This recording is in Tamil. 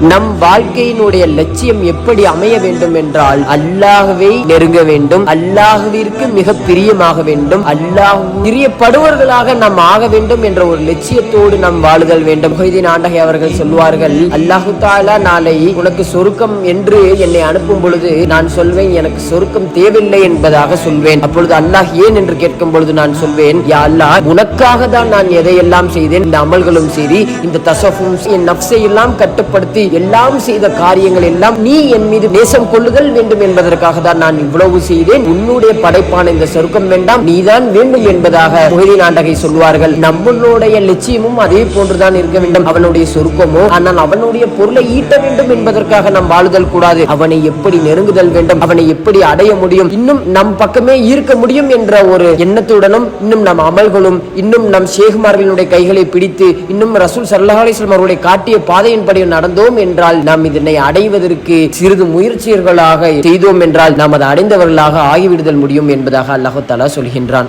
நம் வாழ்க்கையினுடைய லட்சியம் எப்படி அமைய வேண்டும் என்றால் அல்லாகவே நெருங்க வேண்டும் அல்லாஹ்விற்கு மிக பிரியமாக வேண்டும் அல்லாஹ் பிரியப்படுவர்களாக நாம் ஆக வேண்டும் என்ற ஒரு லட்சியத்தோடு நாம் வாழுதல் வேண்டும். மொஹிதீன் ஆண்டகை அவர்கள் சொல்வார்கள் அல்லாஹு தாலா நாளை உனக்கு சொருக்கம் என்று என்னை அனுப்பும் பொழுது நான் சொல்வேன் எனக்கு சொருக்கம் தேவையில்லை என்பதாக சொல்வேன். அப்பொழுது அல்லாஹ் ஏன் என்று கேட்கும் பொழுது நான் சொல்வேன் யா அல்லாஹ் உனக்காக தான் நான் எதையெல்லாம் செய்தேன் இந்த அமல்களும் சரி இந்த தசஃபும் என் நப்சை எல்லாம் கட்டுப்படுத்தி எல்லாம் செய்த காரியங்கள் எல்லாம் நீ என் மீது நேசம் கொள்ளுதல் வேண்டும் என்பதற்காக தான் நான் இவ்வளவு செய்தேன். உன்னுடைய படைப்பான இந்த சொருக்கம் வேண்டாம் நீதான் வேண்டும் என்பதாக மொஹிதீன் ஆண்டகை சொல்வார்கள் நம்மளுடைய லட்சியமும் அதே போன்றுதான் இருக்க வேண்டும். அவனுடைய சொருக்கமோ ஆனால் அவனுடைய பொருளை ஈட்ட வேண்டும் என்பதற்காக நாம் வாழுதல் கூடாது. அவனை எப்படி நெருங்குதல் வேண்டும் அவனை எப்படி அடைய முடியும் இன்னும் நம் பக்கமே ஈர்க்க முடியும் என்ற ஒரு எண்ணத்துடனும் இன்னும் நம் அமல்களும் இன்னும் நம் ஷேகுமார்களினுடைய கைகளை பிடித்து இன்னும் ரசூல் சல்லாஹ் அலிஸ்லாம் காட்டிய பாதையின்படி நடந்தோம் என்றால் நாம் இதனை அடைவதற்கு சிறிது முயற்சிகளாக செய்தோம் என்றால் நாம் அதை அடைந்தவர்களாக ஆகிவிடுதல் முடியும் என்பதாக அல்லாஹு தலா சொல்கின்றான்.